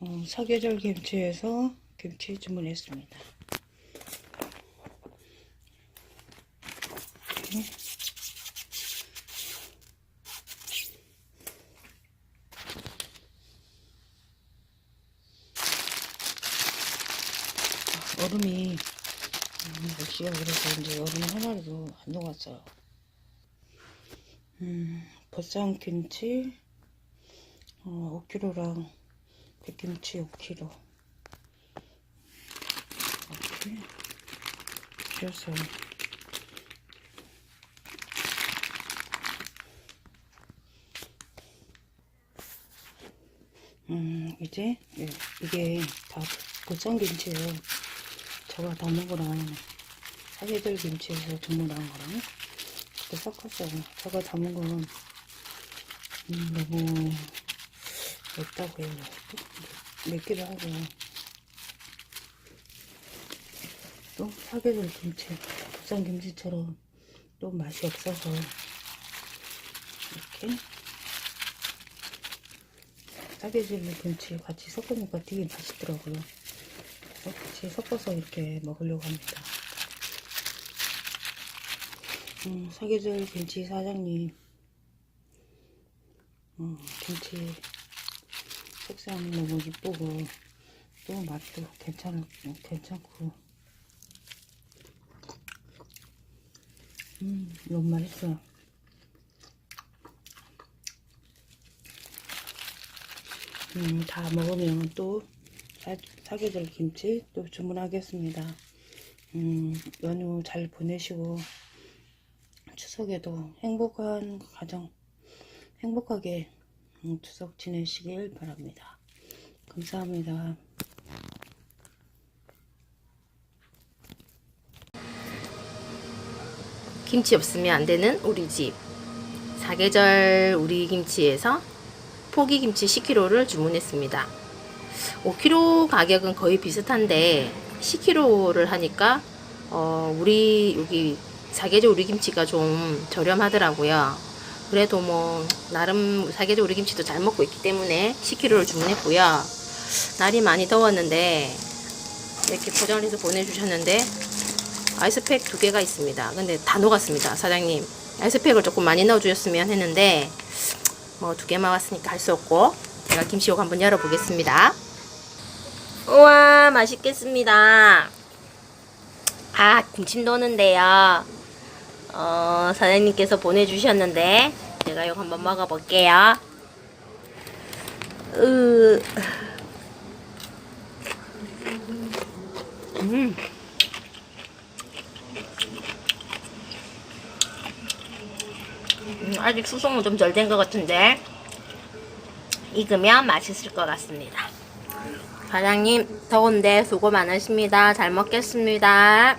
어, 사계절 김치에서 김치 주문했습니다. 아, 얼음이 음, 날씨가 그래서 이제 얼음 하나도 안 녹았어요. 음, 보쌈 김치 어, 5kg랑 백김치 5kg 이렇게 그래서 음 이제 예, 이게 다 보쌈 김치예요. 제가 담은 거랑 사계절 김치에서 주문한 거랑 이렇게 섞었어요 제가 담은 거는 음, 너무 맵다고요. 맵기도 하고 또 사계절 김치, 국산 김치처럼 또 맛이 없어서 이렇게 사계절 김치 같이 섞으니까 되게 맛있더라고요. 같이 섞어서 이렇게 먹으려고 합니다. 음, 사계절 김치 사장님, 음, 김치 색상이 너무 이쁘고 또 맛도 괜찮 괜찮고 음 너무 맛있어요. 음 다 먹으면 또 사, 사계절 김치 또 주문하겠습니다. 음 연휴 잘 보내시고 추석에도 행복한 가정 행복하게 음, 추석 지내시길 바랍니다. 감사합니다. 김치 없으면 안 되는 우리 집 사계절 우리 김치에서 포기 김치 10kg를 주문했습니다. 5kg 가격은 거의 비슷한데 10kg를 하니까 어, 우리 여기 사계절 우리 김치가 좀 저렴하더라고요. 그래도 뭐 나름 사계절 우리 김치도 잘 먹고 있기 때문에 10kg를 주문했고요. 날이 많이 더웠는데 이렇게 포장을 해서 보내주셨는데 아이스팩 두 개가 있습니다. 근데 다 녹았습니다. 사장님. 아이스팩을 조금 많이 넣어주셨으면 했는데, 뭐 두 개만 왔으니까 할 수 없고, 제가 김치욕 한번 열어보겠습니다. 우와, 맛있겠습니다. 아, 김치 도는데요. 어, 사장님께서 보내주셨는데, 제가 이거 한번 먹어볼게요. 으, 음. 음, 아직 수송은 좀 덜 된 것 같은데 익으면 맛있을 것 같습니다. 사장님 더운데 수고 많으십니다. 잘 먹겠습니다.